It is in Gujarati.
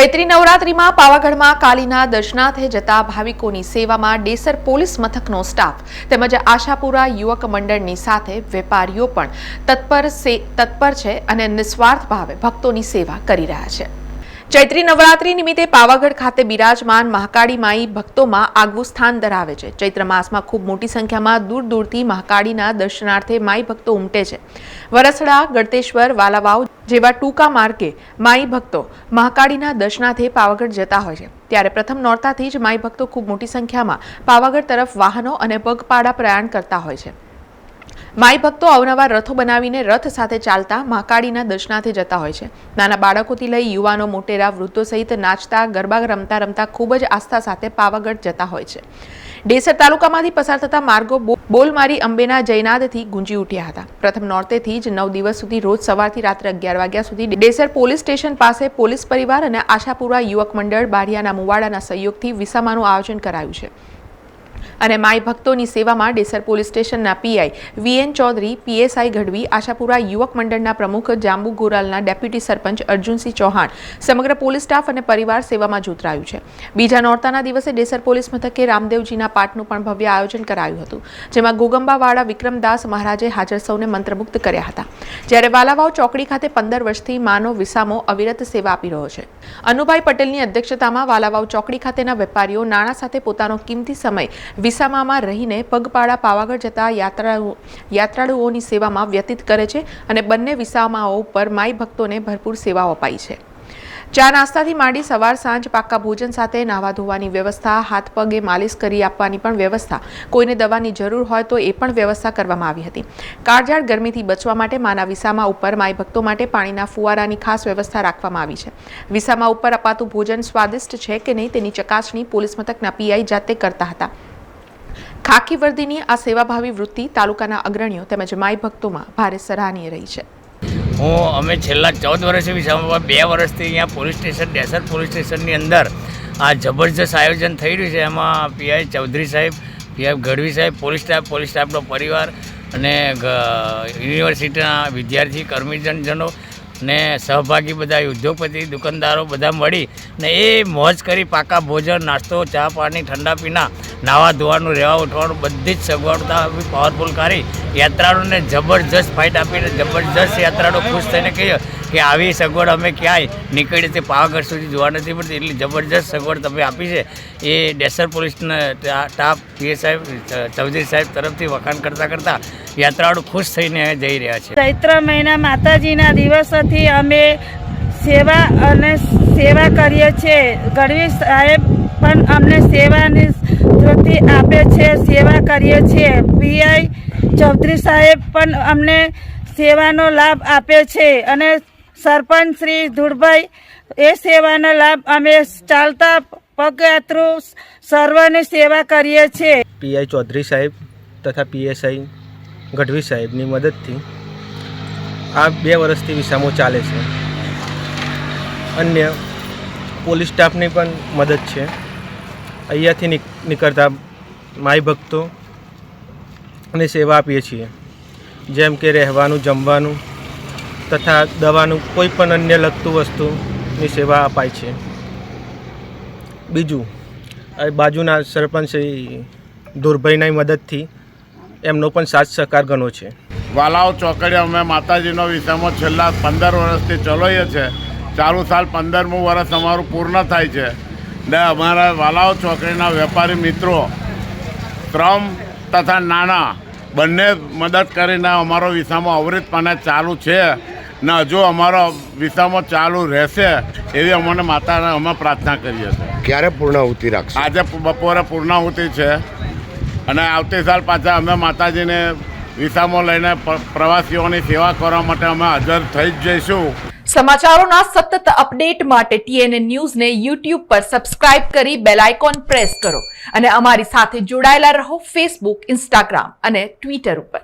ચૈત્રી નવરાત્રિમાં પાવાગઢમાં કાલીના દર્શનાર્થે જતા ભાવિકોની સેવામાં ડેસર પોલીસ મથકનો સ્ટાફ તેમજ આશાપુરા યુવક મંડળની સાથે વેપારીઓ પણ તત્પર તત્પર છે અને નિસ્વાર્થ ભાવે ભક્તોની સેવા કરી રહ્યા છે. ચૈત્રી નવરાત્રી નિમિત્તે પાવાગઢ ખાતે બિરાજમાન મહાકાળી માઈ ભક્તોમાં આગવું સ્થાન ધરાવે છે. ચૈત્ર માસમાં ખૂબ મોટી સંખ્યામાં દૂર દૂરથી મહાકાળીના દર્શનાર્થે માઈ ભક્તો ઉમટે છે. વરસડા, ગળતેશ્વર, વાલાવાવ જેવા ટૂંકા માર્ગે માઈ ભક્તો મહાકાળીના દર્શનાર્થે પાવાગઢ જતા હોય છે. ત્યારે પ્રથમ નોરતાથી જ માઈ ભક્તો ખૂબ મોટી સંખ્યામાં પાવાગઢ તરફ વાહનો અને પગપાળા પ્રયાણ કરતા હોય છે. માઈ ભક્તો અવનવા રથો બનાવીને રથ સાથે ચાલતા મહાકાળીના દર્શનાથે જતા હોય છે. નાના બાળકોથી લઈ યુવાનો, મોટેરા, વૃદ્ધો સહિત નાચતા, ગરબા રમતા રમતા ખૂબ જ આસ્થા સાથે પાવાગઢ જતા હોય છે. ડેસર તાલુકામાંથી પસાર થતા માર્ગો બોલમારી, અંબેના, જયનાદથી ગુંજી ઉઠ્યા હતા. પ્રથમ નોરતેથી જ નવ દિવસ સુધી રોજ સવારથી રાત્રે અગિયાર વાગ્યા સુધી ડેસર પોલીસ સ્ટેશન પાસે પોલીસ પરિવાર અને આશાપુરા યુવક મંડળ બારિયાના મુવાડાના સહયોગથી વિસામાનું આયોજન કરાયું છે. અને માય ભક્તોની સેવામાં ડેસર પોલીસ સ્ટેશનના PI VN Chaudhary PSI Gadhvi, Ashapura યુવક મંડળના પ્રમુખ જાંબુ ગોરાલના ડેપ્યુટી સરપંચ અર્જુનસિંહ ચૌહાણ સમગ્ર પોલીસ સ્ટાફ અને પરિવાર સેવામાં જોતરાયું છે. બીજા નોરતાના દિવસે ડેસર પોલીસ મથકે રામદેવજીના પાઠનું પણ ભવ્ય આયોજન કરાયું હતું, જેમાં ગોગંબાવાળા વિક્રમદાસ મહારાજે હાજર સૌને મંત્રમુગ્ધ કર્યા હતા. જ્યારે વાલાવાવ ચોકડી ખાતે પંદર વર્ષથી માનો વિસામો અવિરત સેવા આપી રહ્યો છે. અનુભાઈ પટેલની અધ્યક્ષતામાં વાલાવાવ ચોકડી ખાતેના વેપારીઓ નાણાં સાથે પોતાનો કિંમતી સમય વિસામામાં રહીને પગપાળા પાવાગઢ જતા યાત્રાળુ, યાત્રાળુઓની સેવામાં વ્યતીત કરે છે અને બંને વિસામાઓ ઉપર માઈ ભક્તોને ભરપૂર સેવાઓ અપાઈ છે. ચા નાસ્તાથી માંડી સવાર સાંજ પાક્કા ભોજન સાથે નાહવા ધોવાની વ્યવસ્થા, હાથ પગે માલિશ કરી આપવાની પણ વ્યવસ્થા. કોઈને દવાની જરૂર હોય તો એ પણ વ્યવસ્થા કરવામાં આવી હતી. કાળઝાળ ગરમીથી બચવા માટે માના વિસામા ઉપર માઈ ભક્તો માટે પાણીના ફુવારાની ખાસ વ્યવસ્થા રાખવામાં આવી છે. વિસામા ઉપર અપાતું ભોજન સ્વાદિષ્ટ છે કે નહીં તેની ચકાસણી પોલીસ મથકના પીઆઈ જાતે કરતા હતા. ખાકી વર્દીની આ સેવાભાવી વૃત્તિ તાલુકાના અગ્રણીઓ તેમજ માઈ ભક્તોમાં ભારે સરાહનીય રહી છે. હું અમે છેલ્લા ચૌદ વર્ષથી વિસામામાં બે વર્ષથી અહીંયા પોલીસ સ્ટેશન, ડેસર પોલીસ સ્ટેશનની અંદર આ જબરજસ્ત આયોજન થઈ રહ્યું છે. એમાં પીઆઈ ચૌધરી સાહેબ, પીઆઈ ગઢવી સાહેબ, પોલીસ સ્ટાફ, પોલીસ સ્ટાફનો પરિવાર અને યુનિવર્સિટીના વિદ્યાર્થી, કર્મીજનજનો ને સહભાગી બધા ઉદ્યોગપતિ, દુકાનદારો બધા મળી ને એ મોજ કરી પાકા ભોજન, નાસ્તો, ચા પાણી, ઠંડા પીણા નાવા ધોવાનું રહેવા ઉઠવાનું, બધી જ સગવડતા પાવરફુલ કરી. યાત્રાળુને જબરજસ્ત ફાઇટ આપીને જબરજસ્ત યાત્રાળુ ખુશ થઈને કહ્યું કે આવી સગવડ અમે ક્યાંય નીકળી તે પાવાગઢ સુધી જોવા નથી પડતી એટલી જબરજસ્ત સગવડ તમે આપી છે. એ ડેસર પોલીસના સ્ટાફ પીએ સાહેબ ચૌધરી સાહેબ તરફથી વખાણ કરતાં કરતાં યાત્રાળુ ખુશ થઈને જઈ રહ્યા છે. ચૈત્ર મહિના માતાજીના દિવસોથી અમે સેવા અને સેવા કરીએ છીએ. ગઢવી સાહેબ પણ અમને સેવાની વૃત્તિ આપે છે, સેવા કરીએ છીએ. પીઆઈ ચૌધરી સાહેબ પણ અમને સેવાનો લાભ આપે છે અને સરપંચ શ્રી ધુળભાઈ, એ સેવાનો લાભ અમે ચાલતા પગયાત્રુ સર્વની સેવા કરીએ છીએ. પીઆઈ ચૌધરી સાહેબ તથા પીએસઆઈ ગઢવી સાહેબની મદદથી આ બે વર્ષથી વિસામો ચાલે છે. અન્ય પોલીસ સ્ટાફની પણ મદદ છે. અહીંયાથી નીકળતા માય ભક્તો અને સેવા આપીએ છીએ. જેમ કે રહેવાનું, જમવાનું તથા દવાનું કોઈ પણ અન્ય લગતું વસ્તુની સેવા અપાય છે. બીજું બાજુના સરપંચ શ્રી દુર્ભાઈની મદદથી એમનો પણ સાથ સહકાર ઘણો છે. વાલાઓ ચોકડી અમે માતાજીનો વિષયમાં છેલ્લા પંદર વર્ષથી ચલાવીએ છે ચાલુ સાલ પંદરમું વર્ષ અમારું પૂર્ણ થાય છે. ને અમારા વાલાઓ ચોકડીના વેપારી મિત્રો, શ્રમ તથા નાણાં બંને મદદ કરીને અમારો વિસામો અવરિતપણે ચાલુ છે. ને જો અમારો વિસામો ચાલુ રહેશે એવી અમને માતાને અમે પ્રાર્થના કરીએ છીએ. ક્યારે પૂર્ણાહુતિ રાખશે? આજે બપોરે પૂર્ણાહુતિ છે અને આવતી સાલ પાછા અમે માતાજીને વિસામો લઈને પ્રવાસીઓની સેવા કરવા માટે અમે હાજર થઈ જ જઈશું. સમાચારોના સતત અપડેટ માટે ટીએનએ ન્યૂઝને યુટ્યુબ પર સબસ્ક્રાઇબ કરી બેલ આઇકોન પ્રેસ કરો અને અમારી સાથે જોડાયેલા રહો ફેસબુક ઇન્સ્ટાગ્રામ અને ટ્વિટર ઉપર.